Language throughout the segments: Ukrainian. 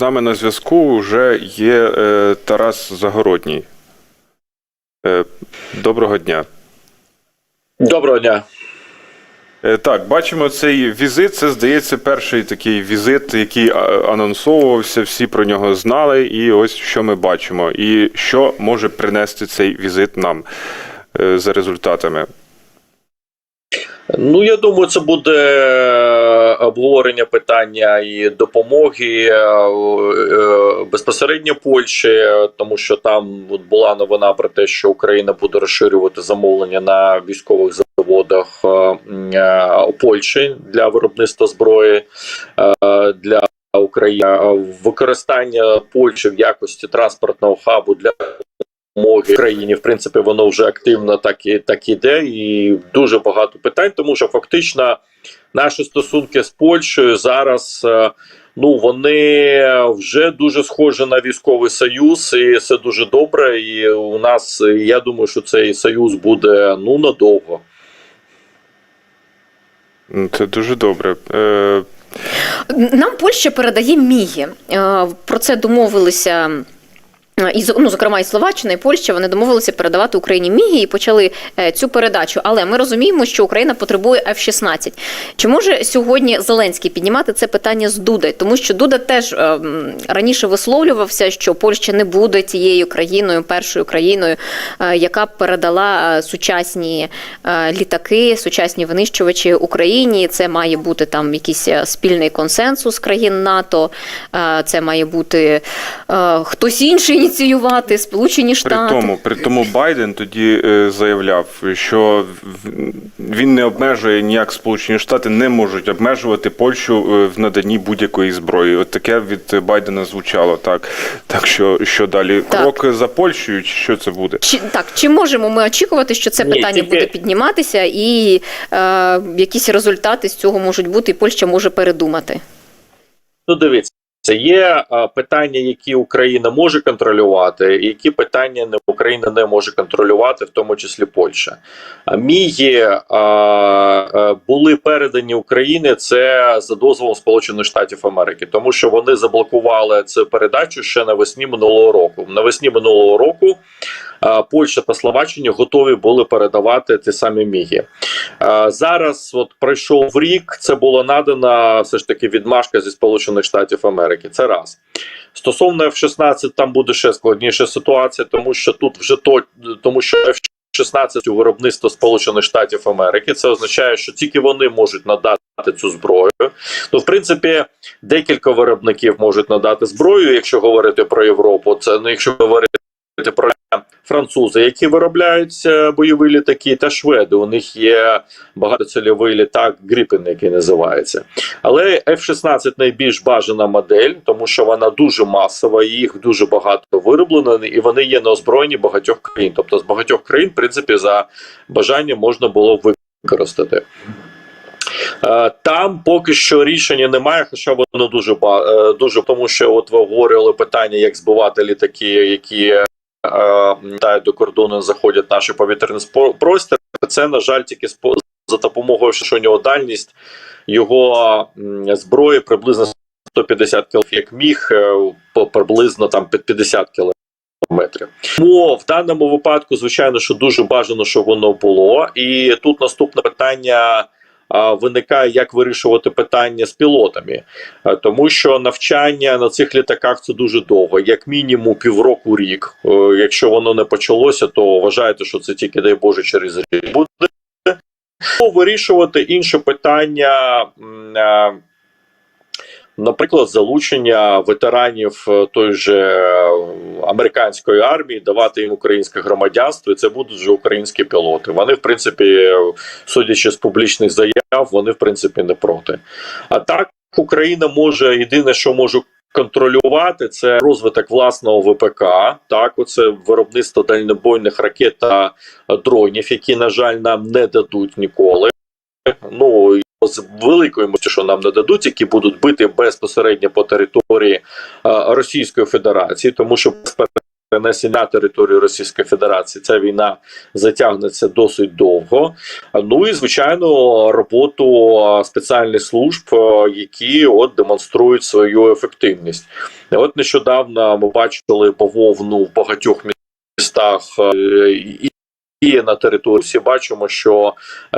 з нами на зв'язку вже є е, Тарас Загородній. Е, доброго дня. Доброго дня. Е, так, бачимо цей візит. Це здається перший такий візит, який анонсовувався, всі про нього знали. І ось що ми бачимо. І що може принести цей візит нам е, за результатами. Ну, я думаю, це буде обговорення питання і допомоги е, е, безпосередньо Польщі, тому що там от була новина про те, що Україна буде розширювати замовлення на військових заводах е, Польщі для виробництва зброї для України. Використання Польщі в якості транспортного хабу для допомоги Україні, в принципі, воно вже активно так і так іде, і дуже багато питань, тому що фактично наші стосунки з Польщею зараз. е, Ну, вони вже дуже схожі на військовий союз, і це дуже добре. І у нас я думаю, що цей союз буде ну надовго. Це дуже добре. Е, Нам Польща передає міги. Е, Про це домовилися. Е, І, ну, зокрема, і Словаччина, і Польща вони домовилися передавати Україні міги і почали е, цю передачу. Але ми розуміємо, що Україна потребує F-16. Чи може сьогодні Зеленський піднімати це питання з Дудою? Тому що Дуда теж е, раніше висловлювався, що Польща не буде тією країною, першою країною, яка передала сучасні літаки, сучасні винищувачі Україні. Це має бути там якийсь спільний консенсус країн НАТО. Це має бути хтось інший ініціювати, Сполучені При Штати. тому, при тому Байден тоді е, заявляв, що він не обмежує ніяк Сполучені Штати не можуть обмежувати Польщу е, в наданні будь-якої зброї. От таке від Байдена звучало так. Так що що далі? Так. Крок за Польщею, чи що це буде? Чи так чи можемо ми очікувати, що це Ні, питання тільки- буде підніматися, і е, якісь результати з цього можуть бути, і Польща може передумати? Ну, дивіться, це є питання, які Україна може контролювати, і які питання Україна не може контролювати, в тому числі Польща. Мії були передані Україні це за дозволом Сполучених Штатів Америки, тому що вони заблокували цю передачу ще навесні минулого року. Навесні минулого року. Польща та Словаччина готові були передавати ті самі міги. Зараз, от пройшов рік, це було надана все ж таки відмашка зі Сполучених Штатів Америки. Це раз. Стосовно F-16, там буде ще складніша ситуація, тому що тут вже то, тому що F-16 у виробництво Сполучених Штатів Америки. Це означає, що тільки вони можуть надати цю зброю. Ну, в принципі, декілька виробників можуть надати зброю, якщо говорити про Європу. Це ну, якщо говорити про французи, які виробляють е, бойові літаки, та шведи. У них є багатоцільовий літак Гріпен, який називається. Але F-16 найбільш бажана модель, тому що вона дуже масова, їх дуже багато вироблено, і вони є на озброєнні багатьох країн. Тобто з багатьох країн, в принципі, за бажанням можна було використати. Е, Там поки що рішення немає, хоча воно дуже е, дуже тому, що от ви обговорювали питання, як збивати літаки, які до кордону, заходять в наш повітряний простір. Це на жаль, тільки за допомогою, що у нього дальність його зброї приблизно 150 км, як міг, е, приблизно там під 50 км. Метрів. Тому в даному випадку, звичайно, що дуже бажано, щоб воно було. І тут наступне питання виникає, як вирішувати питання з пілотами, тому що навчання на цих літаках це дуже довго, як мінімум півроку рік. Е, Якщо воно не почалося, то вважайте, що це тільки дай Боже через рік буде. Вирішувати інше питання. Наприклад, залучення ветеранів е, той же е, американської армії, давати їм українське громадянство, і це будуть вже українські пілоти. Вони, в принципі, е, судячи з публічних заяв, вони в принципі не проти. А так Україна може єдине, що може контролювати, це розвиток власного ВПК. Так, оце виробництво дальнобойних ракет та дронів, які, на жаль, нам не дадуть ніколи. Ну з великою ймовірністю, що нам не дадуть, які будуть бити безпосередньо по території Російської Федерації, тому що перенесення на територію Російської Федерації. Ця війна затягнеться досить довго. Ну і звичайно, роботу спеціальних служб, які от демонструють свою ефективність. От нещодавно ми бачили бавовну в багатьох містах і. На території всі бачимо, що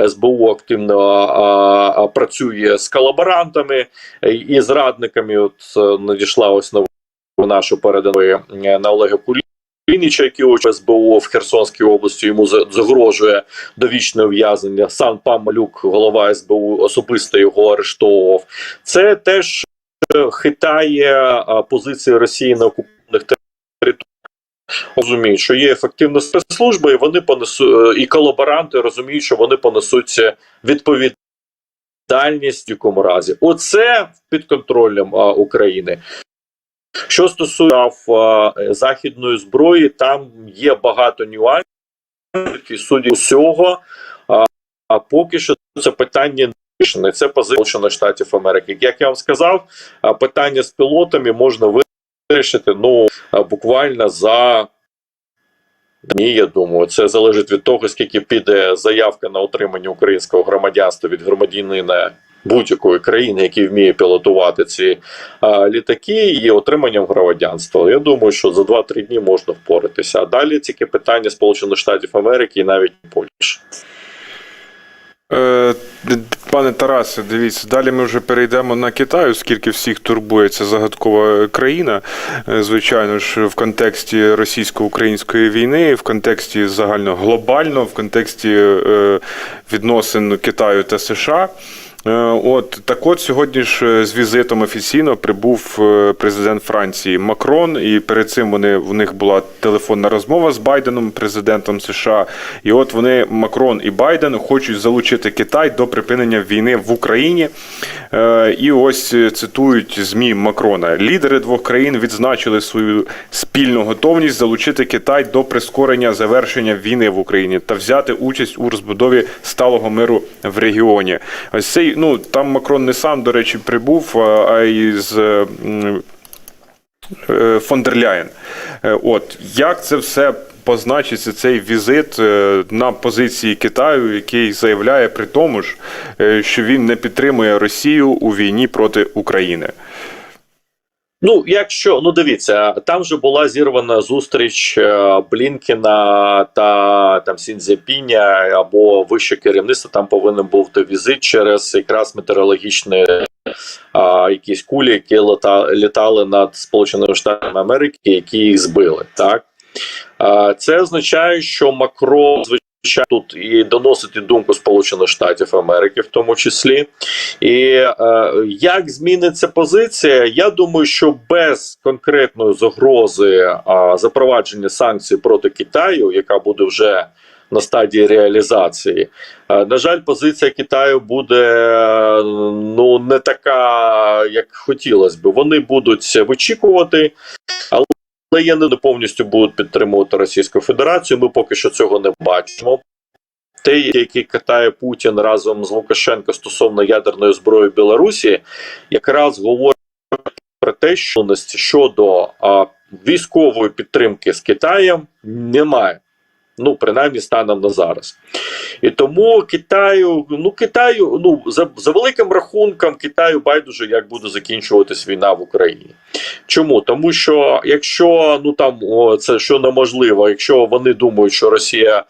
СБУ активно а, а, працює з колаборантами і зрадниками. От е, надійшла ось новина, що передали е, на Олега Кулініча, який очі СБУ в Херсонській області йому за- загрожує довічне ув'язнення. Сам пан Малюк, голова СБУ, особисто його арештовував. Це теж е, хитає позиції Росії на окупованих територіях. Розуміють, що є ефективна спецслужба, і вони понесуть і колаборанти розуміють, що вони понесуть відповідальність в якому разі. Оце під контролем а, України. Що стосується а, західної зброї, там є багато нюансів, і судді усього. А, а поки що це питання не вирішене. Це позиція Штатів Америки. Як я вам сказав, питання з пілотами можна вирішити ну буквально за. Ні, я думаю, це залежить від того, скільки піде заявка на отримання українського громадянства від громадянина будь-якої країни, який вміє пілотувати ці а, літаки, і отриманням громадянства. Я думаю, що за 2-3 дні можна впоратися. А далі тільки питання Сполучених Штатів Америки і навіть Польщі. Е, Пане Тарасе, дивіться, далі ми вже перейдемо на Китай, оскільки всіх турбує ця загадкова країна. Е, Звичайно ж, в контексті російсько-української війни, в контексті загально глобально, в контексті е, відносин Китаю та США. Е, От так от сьогодні ж е, з візитом офіційно прибув е, президент Франції Макрон, і перед цим вони в них була телефонна розмова з Байденом, президентом США. І от вони Макрон і Байден хочуть залучити Китай до припинення війни в Україні. І ось цитують змі Макрона: лідери двох країн відзначили свою спільну готовність залучити Китай до прискорення завершення війни в Україні та взяти участь у розбудові сталого миру в регіоні. Ось цей ну там Макрон не сам, до речі, прибув, а- й з. е, м, е, От як це все позначиться цей візит е, на позиції Китаю, який заявляє при тому ж, що він не підтримує Росію у війні проти України. Ну, якщо ну дивіться, там же була зірвана зустріч е, Блінкіна та там Сінзяпіня або вище керівництво. Там повинен був бути візит через якраз метеорологічні а, якісь кулі, які літали над Сполученими Штатами Америки, які їх збили. Так а, це означає, що Макрон звичайно тут і доносить думку Сполучених Штатів Америки, в тому числі. І е, як зміниться позиція? Я думаю, що без конкретної загрози е, запровадження санкцій проти Китаю, яка буде вже на стадії реалізації, е, на жаль, позиція Китаю буде е, ну не така, як хотілося би. Вони будуть вичікувати, але. Але я не повністю будуть підтримувати Російську Федерацію. Ми поки що цього не бачимо. Те, який катає Путін разом з Лукашенко стосовно ядерної зброї Білорусі, якраз говорить про те, що щодо військової підтримки з Китаєм немає. Ну, принаймні, станом на зараз. І тому Китаю, ну Китаю, ну за, за великим рахунком, Китаю байдуже, як буде закінчуватись війна в Україні. Чому? Тому що якщо ну там о, це що неможливо, якщо вони думають, що Росія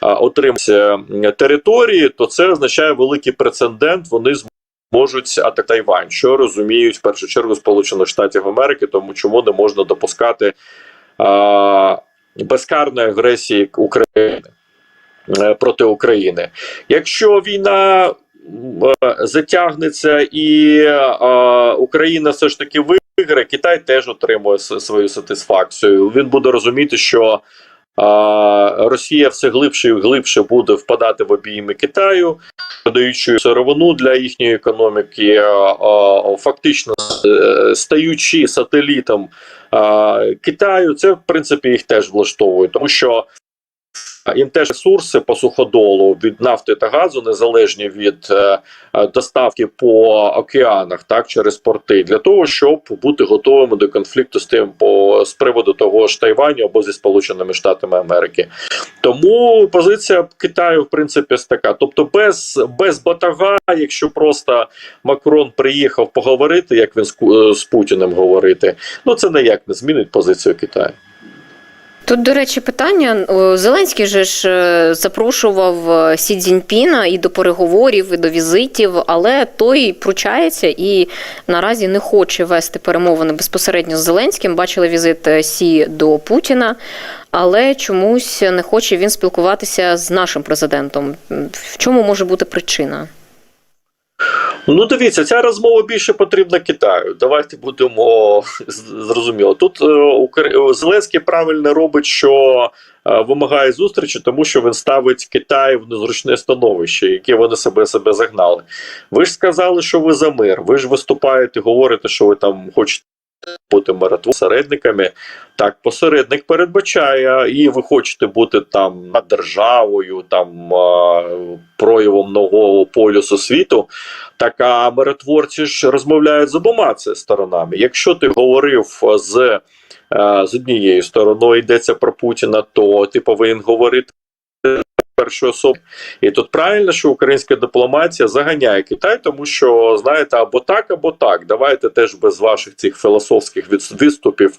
а, отримає території, то це означає великий прецедент. Вони зможуть атакувати Тайвань, що розуміють в першу чергу Сполучених Штатів Америки, тому чому не можна допускати а, безкарної агресії України е, проти України. Якщо війна е, затягнеться і е, Україна все ж таки виграє, Китай теж отримує свою сатисфакцію. Він буде розуміти, що Росія все глибше і глибше буде впадати в обійми Китаю, подаючи сировину для їхньої економіки, фактично стаючи сателітом Китаю, це в принципі їх теж влаштовує, тому що їм теж ресурси по суходолу від нафти та газу незалежні від е, е, доставки по океанах, так через порти, для того, щоб бути готовими до конфлікту з тим по з приводу того ж Тайваню або зі Сполученими Штатами Америки. Тому позиція Китаю, в принципі, така. Тобто, без, без батага, якщо просто Макрон приїхав поговорити, як він з, е, з Путіним говорити, ну це ніяк не змінить позицію Китаю. Тут, до речі, питання. Зеленський же ж е, запрошував е, Сі Цзіньпіна і до переговорів, і до візитів, але той пручається і наразі не хоче вести перемовини безпосередньо з Зеленським. Бачили візит е, Сі до Путіна, але чомусь не хоче він спілкуватися з нашим президентом. В чому може бути причина? Ну, дивіться, ця розмова більше потрібна Китаю. Давайте будемо зрозуміло. Тут е, Зеленський правильно робить, що е, вимагає зустрічі, тому що він ставить Китай в незручне становище, яке вони себе себе загнали. Ви ж сказали, що ви за мир. Ви ж виступаєте, говорите, що ви там хочете. Бути миротворцями, так посередник передбачає, і ви хочете бути там державою, там проявом нового полюсу світу. Так а миротворці ж розмовляють з обома це сторонами. Якщо ти говорив з, з однією стороною, йдеться про Путіна, то ти повинен говорити. Першої особи, і тут правильно, що українська дипломатія заганяє Китай, тому що знаєте, або так, або так. Давайте теж без ваших цих філософських виступів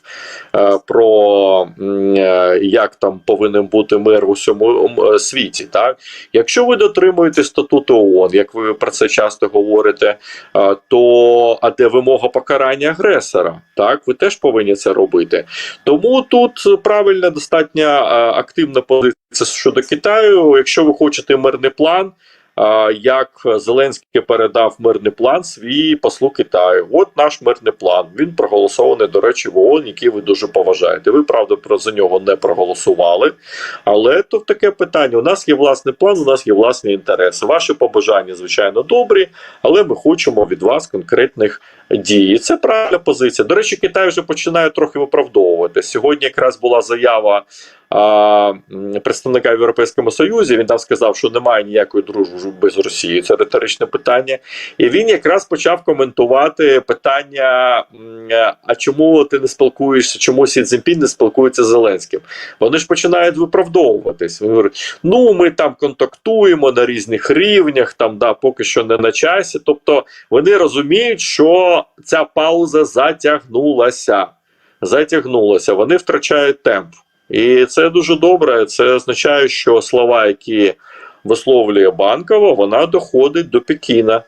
е, про е, як там повинен бути мир у всьому світі. Так, якщо ви дотримуєте статуту ООН, як ви про це часто говорите, а, то а де вимога покарання агресора? Так, ви теж повинні це робити. Тому тут правильна достатньо а, активна позиція щодо Китаю. Якщо ви хочете мирний план. Як Зеленський передав мирний план свій послу Китаю? От наш мирний план. Він проголосований, до речі, в ООН, який ви дуже поважаєте. Ви правда про за нього не проголосували. Але тут таке питання: у нас є власний план, у нас є власні інтереси. Ваші побажання, звичайно, добрі, але ми хочемо від вас конкретних дій. Це правильна позиція. До речі, Китай вже починає трохи виправдовувати. Сьогодні якраз була заява. Представника в Європейському Союзі він там сказав, що немає ніякої дружби без Росії. Це риторичне питання. І він якраз почав коментувати питання: а чому ти не спілкуєшся? Чому Сі Цзіньпін не спілкується з Зеленським? Вони ж починають виправдовуватись. Вони говорять, ну ми там контактуємо на різних рівнях, там да, поки що не на часі. Тобто вони розуміють, що ця пауза затягнулася. Затягнулася, вони втрачають темп. І це дуже добре. Це означає, що слова, які висловлює банкова, вона доходить до Пекіна.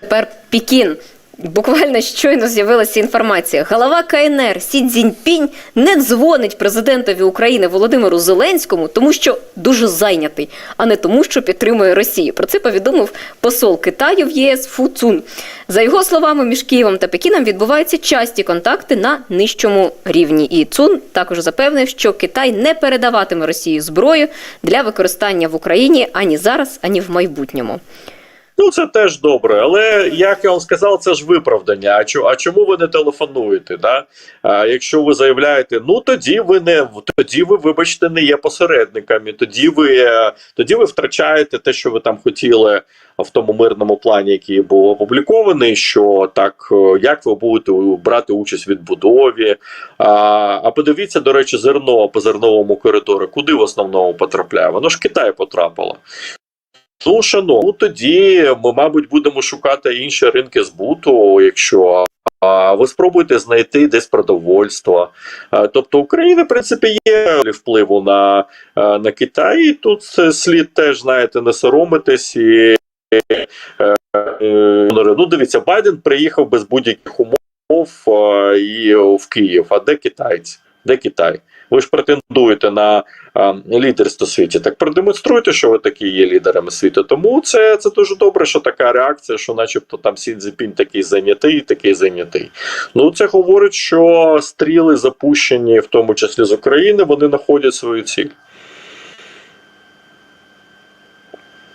Тепер Пікін. Буквально щойно з'явилася інформація. Голова КНР Сі Цзіньпінь не дзвонить президентові України Володимиру Зеленському, тому що дуже зайнятий, а не тому, що підтримує Росію. Про це повідомив посол Китаю в ЄС Фу Цун. За його словами, між Києвом та Пекіном відбуваються часті контакти на нижчому рівні. І Цун також запевнив, що Китай не передаватиме Росії зброю для використання в Україні ані зараз, ані в майбутньому. Ну, це теж добре, але як я вам сказав, це ж виправдання. А чо, а чому ви не телефонуєте? Да? А якщо ви заявляєте, ну тоді ви не тоді ви, вибачте, не є посередниками. Тоді ви е, тоді ви втрачаєте те, що ви там хотіли в тому мирному плані, який був опублікований. Що так, е, як ви будете брати участь в відбудові? А, а подивіться, до речі, зерно по зерновому коридору, куди в основному потрапляє? Воно ж Китай потрапило. Ну, шановні, ну, тоді ми, мабуть, будемо шукати інші ринки збуту, якщо а ви спробуйте знайти десь продовольство. Тобто Україна, в принципі, є впливу на, на Китай. І тут слід теж, знаєте, не соромитись і. е, е, Ну, дивіться, Байден приїхав без будь-яких умов і в Київ. А де китайці? Де Китай? Ви ж претендуєте на а, лідерство світі. Так продемонструйте, що ви такі є лідерами світу. Тому це, це дуже добре, що така реакція, що, начебто, там Сі такий зайнятий, такий зайнятий. Ну це говорить, що стріли запущені, в тому числі з України, вони знаходять свою ціль. Е,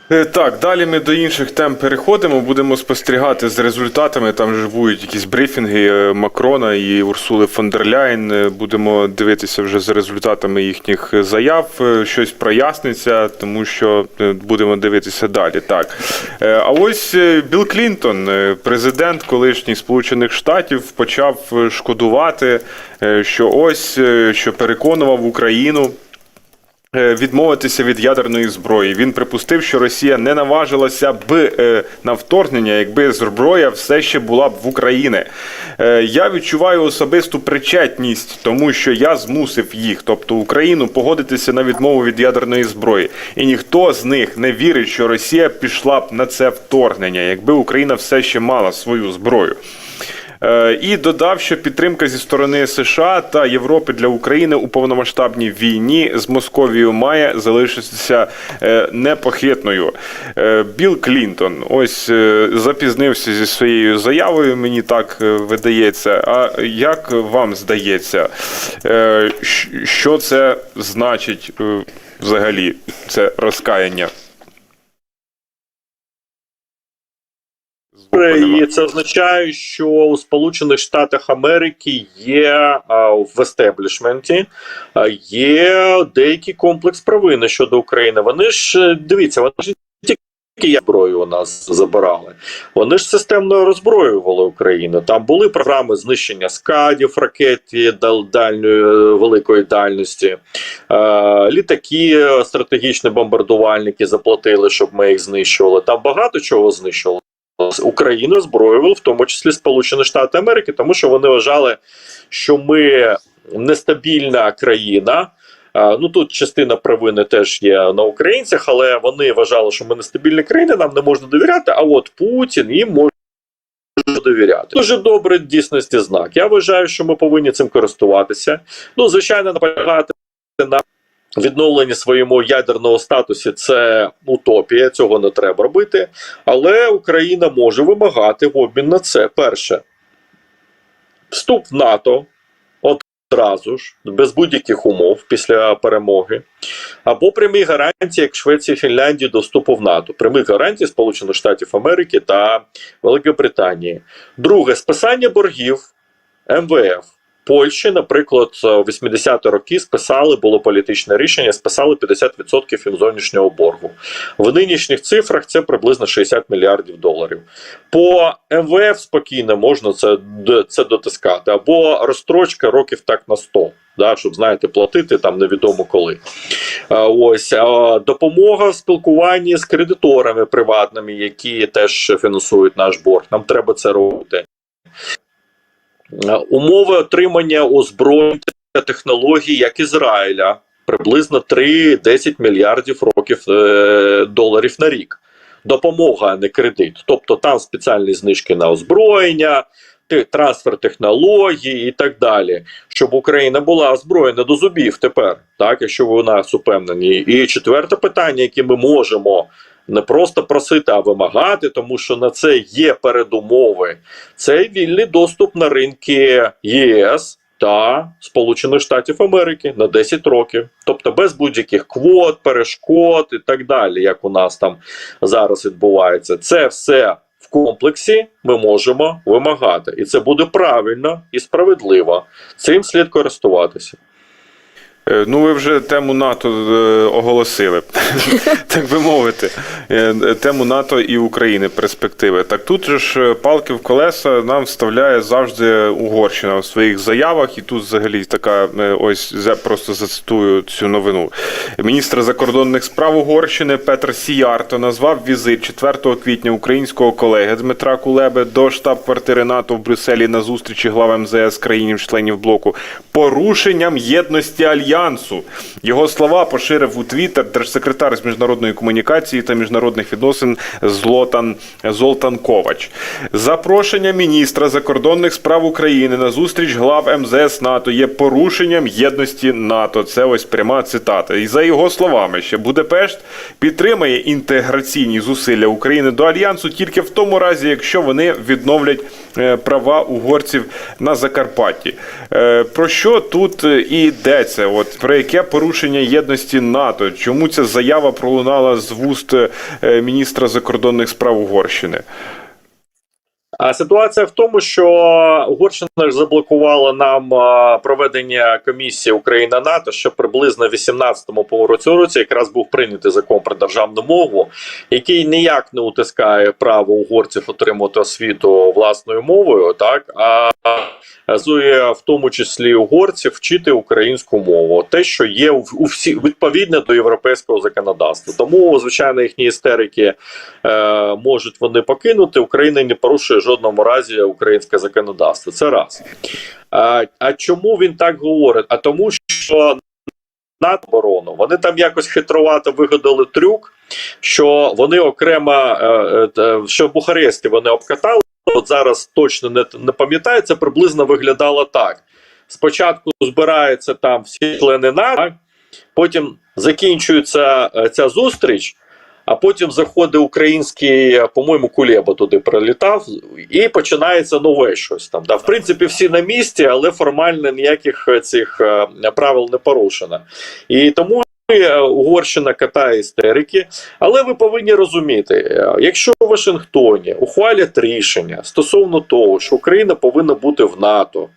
Так, далі ми до інших тем переходимо. Будемо спостерігати з результатами. Там ж будуть якісь брифінги е, Макрона і Урсули фон дер Ляйн. Е, Будемо дивитися вже за результатами їхніх заяв. Е, Щось проясниться, тому що е, будемо дивитися далі. Так. Е, А ось е, Білл Клінтон, е, президент колишній Сполучених Штатів, почав е, шкодувати, е, що ось е, що переконував Україну е, відмовитися від ядерної зброї. Він припустив, що Росія не наважилася б е, на вторгнення, якби зброя все ще була б в Україні. Е, Я відчуваю особисту причетність, тому що я змусив їх, тобто Україну, погодитися на відмову від ядерної зброї. І ніхто з них не вірить, що Росія пішла б на це вторгнення, якби Україна все ще мала свою зброю. Е, І додав, що підтримка зі сторони США та Європи для України у повномасштабній війні з Московією має залишитися е, непохитною. Е, Білл Клінтон ось запізнився зі своєю заявою. Мені так видається. А як вам здається, що це значить взагалі? Це розкаяння? І це означає, що у Сполучених Штатах Америки є а, в естеблішменті а, є деякий комплекс провини щодо України. Вони ж е, дивіться, вони ж тільки зброю у нас забирали. Вони ж системно роззброювали Україну. Там були програми знищення скадів, ракет дал- дальньої е, великої дальності. Е, літаки, стратегічні бомбардувальники заплатили, щоб ми їх знищували. Там багато чого знищували. Україну зброювали, в тому числі Сполучені Штати Америки, тому що вони вважали, що ми нестабільна країна. Ну тут частина провини теж є на українцях, але вони вважали, що ми нестабільна країна, нам не можна довіряти. А от Путін їм може довіряти. Дуже добрий в дійсності знак. Я вважаю, що ми повинні цим користуватися. Ну, звичайно, наполягати на відновленні своєму ядерного статусі це утопія, цього не треба робити. Але Україна може вимагати в обмін на це. Перше, вступ в НАТО одразу ж, без будь-яких умов після перемоги, або прямі гарантії, як Швеції і Фінляндії до вступу в НАТО. Прямі гарантії Сполучених Штатів Америки та Великої Британії. Друге, списання боргів МВФ. Польщі, наприклад, в 80-ті роки списали, було політичне рішення, списали 50% їм зовнішнього боргу. В нинішніх цифрах це приблизно 60 мільярдів доларів. По МВФ спокійно можна це, це дотискати, або розстрочка років так на 100. Да, щоб знаєте, платити там невідомо коли. А, Ось а, допомога в спілкуванні з кредиторами приватними, які теж фінансують наш борг. Нам треба це робити. Умови отримання озброєнь та технологій, як Ізраїля, приблизно 3-10 мільярдів років е, доларів на рік. Допомога, а не кредит. Тобто там спеціальні знижки на озброєння, трансфер технологій і так далі. Щоб Україна була озброєна до зубів тепер, так, якщо ви у нас упевнені. І четверте питання, яке ми можемо не просто просити, а вимагати, тому що на це є передумови. Це вільний доступ на ринки ЄС та Сполучених Штатів Америки на 10 років, тобто без будь-яких квот, перешкод і так далі, як у нас там зараз відбувається. Це все в комплексі ми можемо вимагати, і це буде правильно і справедливо. Цим слід користуватися. Е, Ну, ви вже тему НАТО е, оголосили, так би мовити. Е, Тему НАТО і України перспективи. Так тут же ж палки в колеса нам вставляє завжди Угорщина в своїх заявах, і тут взагалі така ось просто зацитую цю новину. Міністр закордонних справ Угорщини Петр Сіярто назвав візит 4 квітня українського колеги Дмитра Кулеби до штаб-квартири НАТО в Брюсселі на зустрічі глав МЗС країн-членів блоку порушенням єдності альянсу. Його слова поширив у Твіттер держсекретар з міжнародної комунікації та міжнародних відносин Злотан Золтан Ковач. Запрошення міністра закордонних справ України на зустріч глав МЗС НАТО є порушенням єдності НАТО. Це ось пряма цитата. І за його словами, ще Будапешт підтримає інтеграційні зусилля України до альянсу тільки в тому разі, якщо вони відновлять е, права угорців на Закарпатті. Е, Про що тут е, і йдеться? От про яке порушення єдності НАТО? Чому ця заява пролунала з вуст е, міністра закордонних справ Угорщини? А ситуація в тому, що Угорщина заблокувала нам проведення комісії Україна НАТО ще приблизно в 18-му по цього році якраз був прийнятий закон про державну мову, який ніяк не утискає право угорців отримати освіту власною мовою, так а зує в тому числі угорців вчити українську мову, те, що є у, всі відповідне до європейського законодавства. Тому звичайно їхні істерики е, можуть вони покинути. Україна не порушує жодному разі українське законодавство. Це раз. А, а чому він так говорить? А тому, що на оборону вони там якось хитрувато вигадали трюк, що вони окремо е, е, е, що в Бухаресті вони обкатали. От зараз точно не, не пам'ятаю, це приблизно виглядало так. Спочатку збираються там всі члени НАТО, потім закінчується ця зустріч, а потім заходить український, е, по-моєму, Кулеба туди прилітав, і починається нове щось там. Да, в принципі, всі на місці, але формально ніяких е, цих е, правил не порушено. І тому. Угорщина катає істерики, але ви повинні розуміти, якщо в Вашингтоні ухвалять рішення стосовно того, що Україна повинна бути в НАТО,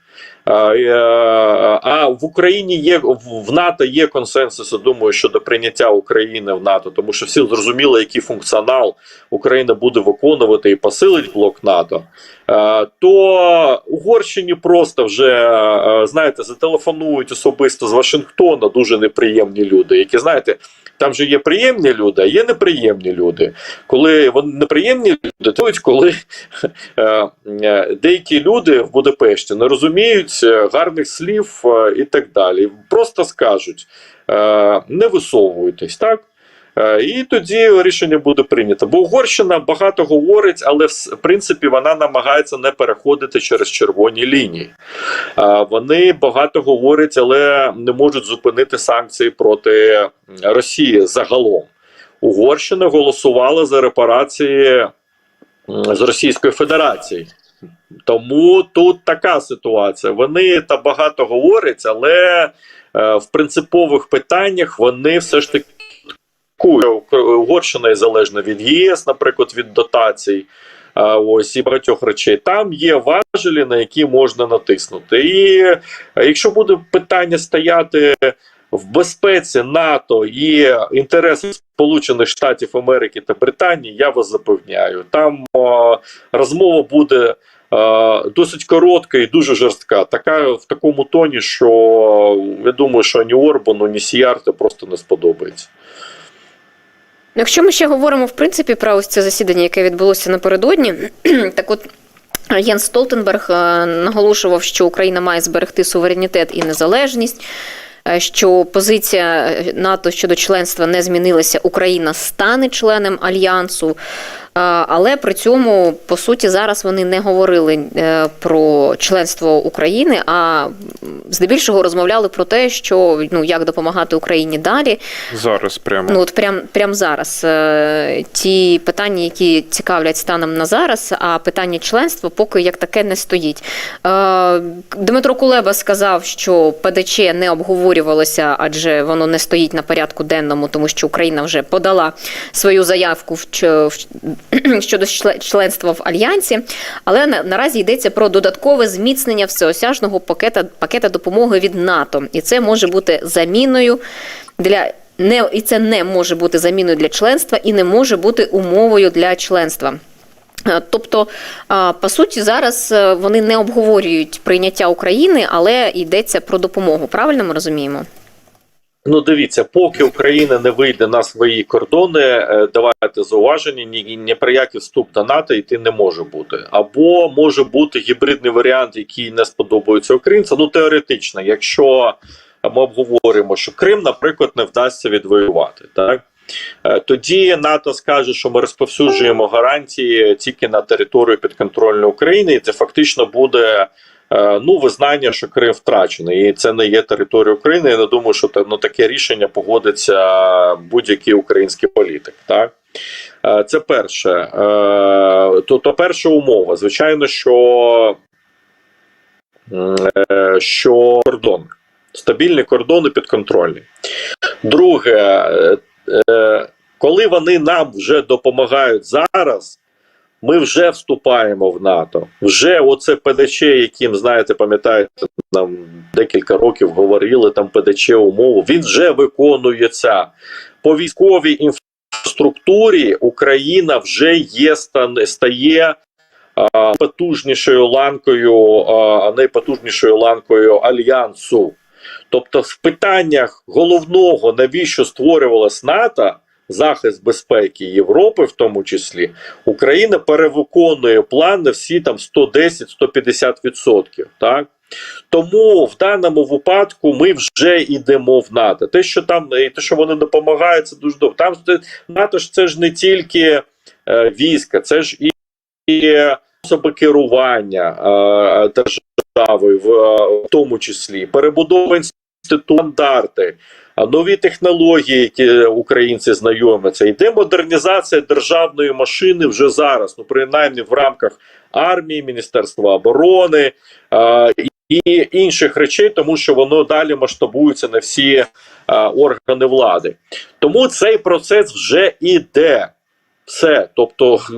а, е, в Україні є в НАТО є консенсус, думаю, щодо прийняття України в НАТО, тому що всі зрозуміли, який функціонал Україна буде виконувати і посилить блок НАТО. е, То Угорщині просто вже е, знаєте зателефонують особисто з Вашингтона дуже неприємні люди, які знаєте. Там же є приємні люди, а є неприємні люди. Коли вони неприємні люди, то коли е, е, деякі люди в Будапешті не розуміють е, гарних слів е, і так далі. Просто скажуть: е, не висовуйтесь, так? Е, І тоді рішення буде прийнято. Бо Угорщина багато говорить, але в принципі вона намагається не переходити через червоні лінії. Е, Вони багато говорять, але не можуть зупинити санкції проти Росії загалом. Угорщина голосувала за репарації з Російської Федерації. Тому тут така ситуація. Вони та багато говорять, але е, в принципових питаннях вони все ж таки Угорщина є залежна від ЄС, наприклад, від дотацій. Ось і багатьох речей. Там є важелі, на які можна натиснути. І е, якщо буде питання стояти в безпеці НАТО і інтереси Сполучених Штатів Америки та Британії, я вас запевняю, там е, розмова буде. е, Досить коротка і дуже жорстка. Така в такому тоні, що я думаю, що ні Орбану, ні Сіярте просто не сподобається. Якщо ми ще говоримо в принципі про ось це засідання, яке відбулося напередодні, так от. Єнс Столтенберг е, наголошував, що Україна має зберегти суверенітет і незалежність, е, що позиція НАТО щодо членства не змінилася. Україна стане членом альянсу. Але при цьому, по суті, зараз вони не говорили е, про членство України, а здебільшого розмовляли про те, що ну як допомагати Україні далі. Зараз прямо. Ну от прям, прям зараз е, ті питання, які цікавлять станом на зараз, а питання членства поки як таке не стоїть. Е, Дмитро Кулеба сказав, що ПДЧ не обговорювалося, адже воно не стоїть на порядку денному, тому що Україна вже подала свою заявку в щодо чле- членства в альянсі. Але на, наразі йдеться про додаткове зміцнення всеосяжного пакета пакета допомоги від НАТО, і це може бути заміною для не і це не може бути заміною для членства і не може бути умовою для членства. Е, Тобто, по суті, зараз е, вони не обговорюють прийняття України, але йдеться про допомогу. Правильно ми розуміємо? Ну, дивіться, поки Україна не вийде на свої кордони, е, давайте зауваження, ні, ні про який вступ до НАТО йти не може бути. Або може бути гібридний варіант, який не сподобається українцям. Ну, теоретично, якщо ми обговоримо, що Крим, наприклад, не вдасться відвоювати, так. Е, Тоді НАТО скаже, що ми розповсюджуємо гарантії тільки на територію підконтрольної України, і це фактично буде ну визнання, що Крим втрачений, і це не є територія України. Я не думаю, що та- ну, таке рішення погодиться будь-який український політик. Так Е, це перше. Е, То, то перша умова. Звичайно, що, е, що кордон. Стабільний кордон і підконтрольний. Друге, е, е, коли вони нам вже допомагають зараз, ми вже вступаємо в НАТО. Вже оце ПДЧ, яким, знаєте, пам'ятаєте, нам декілька років говорили там ПДЧ умову, він вже виконується. По військовій інфраструктурі Україна вже є стає а, потужнішою ланкою, а, найпотужнішою ланкою альянсу. Тобто, в питаннях головного, навіщо створювалась НАТО, захист безпеки Європи, в тому числі, Україна перевиконує план на всі там 110-150%. Так? Тому в даному випадку ми вже йдемо в НАТО. Те, що там і те, що вони допомагають, це дуже добре. Там НАТО ж це ж не тільки е, війська, це ж і, і способи керування е, державою, в, е, в тому числі перебудова стандарти. Нові технології, які українці знайомляться, йде модернізація державної машини вже зараз, ну принаймні в рамках армії, Міністерства оборони е, і інших речей, тому що воно далі масштабується на всі е, органи влади. Тому цей процес вже іде. Все, тобто е,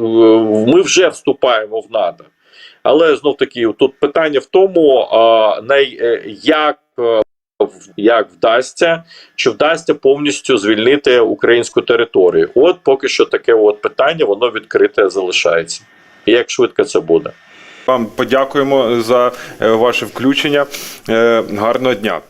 ми вже вступаємо в НАТО. Але знов таки, тут питання в тому, а, най, е, як, е, як вдасться, чи вдасться повністю звільнити українську територію. От поки що таке от питання, воно відкрите залишається. І як швидко це буде? Вам подякуємо за е, ваше включення. Е, Гарного дня.